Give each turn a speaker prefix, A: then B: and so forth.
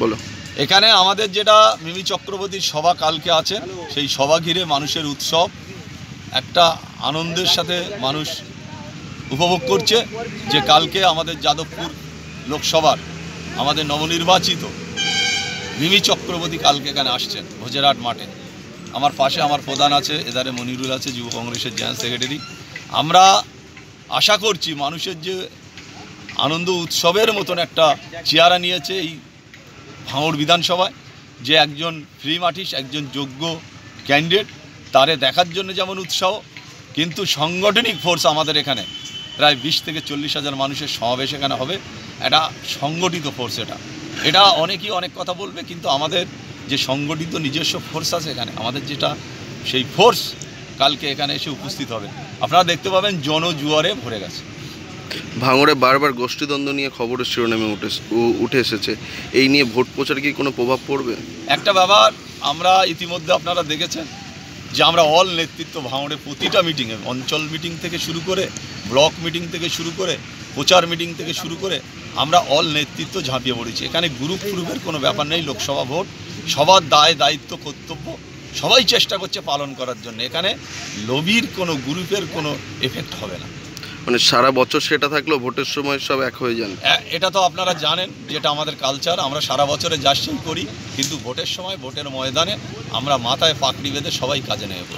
A: বলো।
B: এখানে আমাদের যেটা মিমি চক্রবর্তীর সভা কালকে আছে, সেই সভা ঘিরে মানুষের উৎসব। একটা আনন্দের সাথে মানুষ উপভোগ করছে, যে কালকে আমাদের যাদবপুর লোকসভার আমাদের নবনির্বাচিত মিমি চক্রবর্তী কালকে এখানে আসছেন, ভোজেরহাট মাঠে। আমার পাশে আমার প্রধান আছে এদারে মনিরুল আছে, যুব কংগ্রেসের জেনারেল সেক্রেটারি। আমরা আশা করছি মানুষের যে আনন্দ উৎসবের মতন একটা চেয়ারা নিয়েছে এই ভাঙড় বিধানসভায়, যে একজন ফ্রি মাটিস একজন যোগ্য ক্যান্ডিডেট, তারে দেখার জন্য যেমন উৎসাহ, কিন্তু সাংগঠনিক ফোর্স আমাদের এখানে, প্রায় বিশ থেকে চল্লিশ হাজার মানুষের সমাবেশ এখানে হবে। এটা সংগঠিত ফোর্স এটা। এটা অনেকেই অনেক কথা বলবে, কিন্তু আমাদের যে সংগঠিত নিজস্ব ফোর্স আছে এখানে, আমাদের যেটা সেই ফোর্স কালকে এখানে এসে উপস্থিত হবে। আপনারা দেখতে পাবেন জনজুয়ারে ভরে গেছে।
A: ভাঙড়ে বারবার গোষ্ঠীদ্বন্দ্ব নিয়ে খবরের শিরোনামে উঠে উঠে এসেছে। এই নিয়ে ভোট প্রচারে কি কোনো প্রভাব পড়বে?
B: একটা ব্যাপার, আমরা ইতিমধ্যে আপনারা দেখেছেন যে আমরা অল নেতৃত্ব ভাঙড়ে প্রতিটা মিটিংয়ে অঞ্চল মিটিং থেকে শুরু করে, ব্লক মিটিং থেকে শুরু করে, প্রচার মিটিং থেকে শুরু করে, আমরা অল নেতৃত্ব ঝাঁপিয়ে পড়েছি। এখানে গ্রুপ গ্রুপের কোনো ব্যাপার নেই, লোকসভা ভোট। সবার দায়, দায়িত্ব, কর্তব্য, সবাই চেষ্টা করছে পালন করার জন্য। এখানে লবির কোনো গ্রুপের কোনো এফেক্ট হবে না।
A: মানে সারা বছর সেটা থাকলেও ভোটের সময় সব এক হয়ে যান।
B: এটা তো আপনারা জানেন যেটা আমাদের কালচার আমরা সারা বছরে যাচ্ছেই করি কিন্তু ভোটের সময় ভোটের ময়দানে আমরা মাথায় পাকড়ি বেঁধে সবাই কাজে নেব